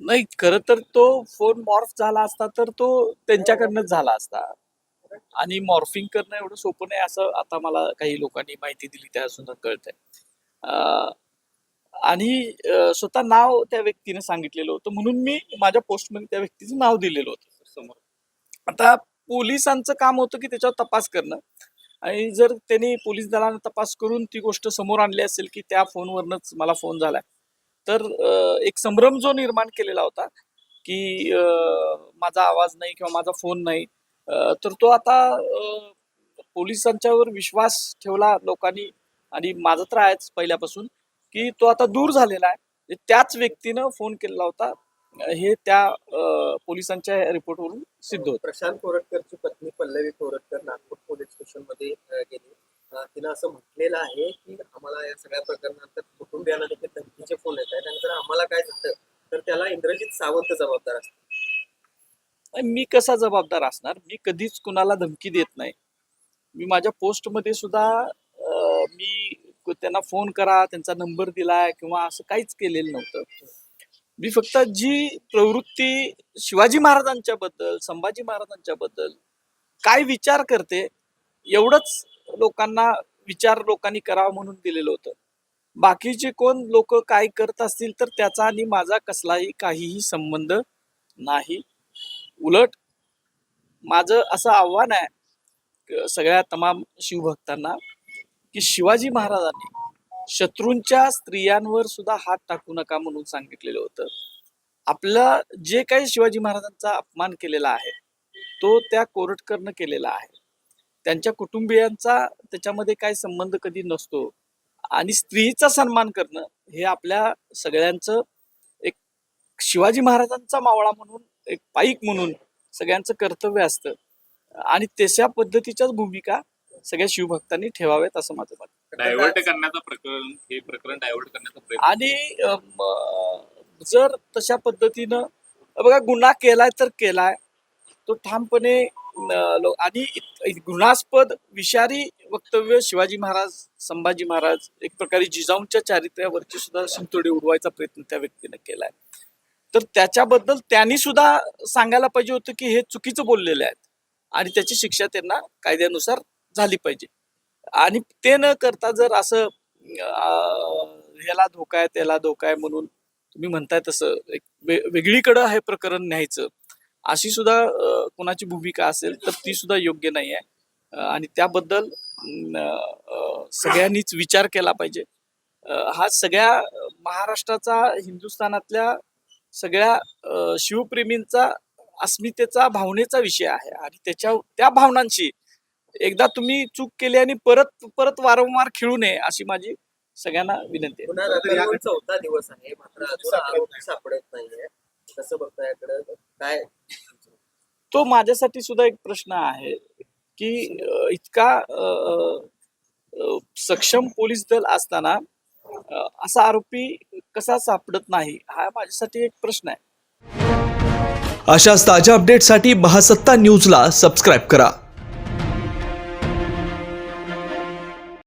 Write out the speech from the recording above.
नाही खरं तर तो फोन मॉर्फ झाला असता तर तो त्यांच्याकडनंच झाला असता. आणि मॉर्फिंग करणं एवढं सोपं नाही असं आता मला काही लोकांनी माहिती दिली त्यापासून कळतंय. आणि स्वतः नाव त्या व्यक्तीने सांगितलेलं होतं म्हणून मी माझ्या पोस्टमध्ये त्या व्यक्तीचं नाव दिलेलं होतं समोर. आता पोलिसांचं काम होतं की त्याच्यावर तपास करणं. आणि जर त्यांनी पोलीस दलानं तपास करून ती गोष्ट समोर आणली असेल की त्या फोनवरनच मला फोन झालाय तर एक संभ्रम जो निर्माण केलेला होता की माझा आवाज नाही किंवा माझा फोन नाही तर तो आता पोलिसांच्यावर विश्वास ठेवला लोकांनी आणि माझा तर आहेच पहिल्यापासून की तो आता दूर झालेला आहे. म्हणजे त्याच व्यक्तीनं फोन केलेला होता. हे त्या पोलिसांच्या रिपोर्टवरून सिद्ध होत. प्रशांत कोरटकरची पत्नी पल्लवी कोरटकर नागपूर पोलीस स्टेशनमध्ये गेली. तिला असं म्हटलेलं आहे की आम्हाला या सगळ्या प्रकरणात कुटुंबियांना देखील धमकीचे फोन येत आहेत आणि जर आम्हाला काय झालं तर त्याला इंद्रजित सावंत जबाबदार असतात. मी कसा जबाबदार असणार? मी कधीच कुणाला धमकी देत नाही. मी माझ्या पोस्टमध्ये सुद्धा मी त्यांना फोन करा त्यांचा नंबर दिलाय किंवा असं काहीच केलेलं नव्हतं. मी फक्त जी प्रवृत्ती शिवाजी महाराजांच्या बद्दल संभाजी महाराजांच्या बद्दल काय विचार करते एवढंच लोकांना विचार लोकांनी करावा म्हणून दिलेलं होतं. बाकीचे कोण लोक काय करत असतील तर त्याचा आणि माझा कसलाही काहीही संबंध नाही. उलट माझं असं आव्हान आहे सगळ्या तमाम शिवभक्तांना की शिवाजी महाराजांनी शत्रूंच्या स्त्रियांवर सुद्धा हात टाकू नका म्हणून सांगितलेलं होतं. आपला जे काही शिवाजी महाराजांचा अपमान केलेला आहे तो त्या कोरटकरनं केलेला आहे. त्यांच्या कुटुंबियांचा त्याच्यामध्ये काही संबंध कधी नसतो. आणि स्त्रीचा सन्मान करणं हे आपल्या सगळ्यांचं एक शिवाजी महाराजांचा मावळा म्हणून एक पाईक म्हणून सगळ्यांचं कर्तव्य असतं आणि तशा पद्धतीच्याच भूमिका सगळ्या शिवभक्तांनी ठेवाव्यात असं माझं मत. डायव्हर्ट करण्याचं प्रकरण हे प्रकरण डायव्हर्ट करण्याचा आणि जर तशा पद्धतीनं बघा गुन्हा केलाय तर केलाय तो ठामपणे आणि इत- घृणास्पद विषारी वक्तव्य शिवाजी महाराज संभाजी महाराज एक प्रकारे जिजाऊंच्या चारित्र्यावरची सुद्धा शिंतोडी उडवायचा प्रयत्न त्या व्यक्तीनं केलाय. तर त्याच्याबद्दल त्यांनी सुद्धा सांगायला पाहिजे होतं की हे चुकीचं बोललेले आहेत आणि त्याची शिक्षा त्यांना कायद्यानुसार झाली पाहिजे. आणि ते न करता जर असं ह्याला धोका आहे त्याला धोका आहे म्हणून तुम्ही म्हणताय तसं एक वेगळीकडं हे प्रकरण न्यायचं. अशी सुद्धा कोणाची भूमिका असेल तर ती सुद्धा योग्य नाही आहे. आणि त्याबद्दल सगळ्यांनीच विचार केला पाहिजे. हा सगळ्या महाराष्ट्राचा हिंदुस्थानातल्या सगळ्या शिवप्रेमींचा अस्मितेचा भावनेचा विषय आहे. आणि त्याच्या त्या भावनांशी एकदा तुम्ही चूक केली आणि परत परत वारंवार खेळू नये अशी माझी सगळ्यांना विनंती आहे. चौथा दिवस आहे. मात्र सापडत नाहीये. कसं बघता याकडे? काय? तो माझ्यासाठी सुद्धा एक प्रश्न आहे की इतका सक्षम पोलीस दल असताना असा आरोपी कसा सापडत नाही हा माझ्यासाठी एक प्रश्न आहे. अशाच ताज्या अपडेटसाठी महासत्ता न्यूजला सबस्क्राईब करा.